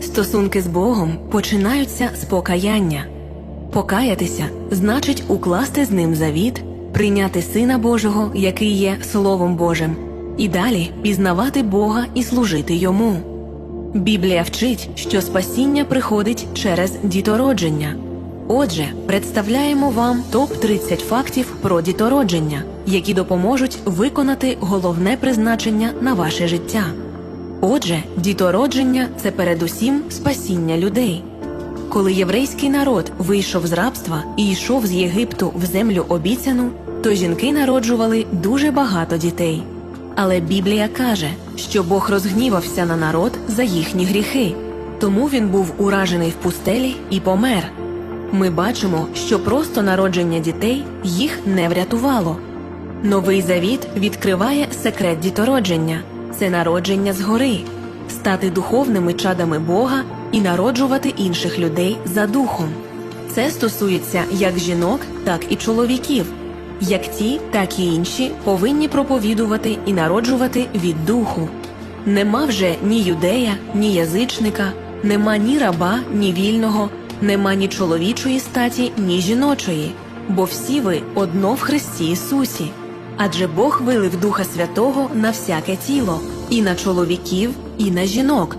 Стосунки з Богом починаються з покаяння. Покаятися значить укласти з ним завіт, прийняти Сина Божого, який є Словом Божим, і далі пізнавати Бога і служити йому. Біблія вчить, що спасіння приходить через дітородження. Отже, представляємо вам топ 30 фактів про дітородження, які допоможуть виконати головне призначення на ваше життя. Отже, дітородження це передусім спасіння людей. Коли єврейський народ вийшов з рабства і йшов з Єгипту в землю обіцяну, то жінки народжували дуже багато дітей. Але Біблія каже, що Бог розгнівався на народ за їхні гріхи, тому він був уражений в пустелі і помер. Ми бачимо, що просто народження дітей їх не врятувало. Новий завіт відкриває секрет дітородження це народження згори, стати духовними чадами Бога і народжувати інших людей за духом. Це стосується як жінок, так і чоловіків. Як ті, так і інші повинні проповідувати і народжувати від духу. Нема вже ні юдея, ні язичника, нема ні раба, ні вільного, нема ні чоловічої статі, ні жіночої, бо всі ви одно в Христі Ісусі. Адже Бог вилив Духа Святого на всяке тіло, і на чоловіків, і на жінок.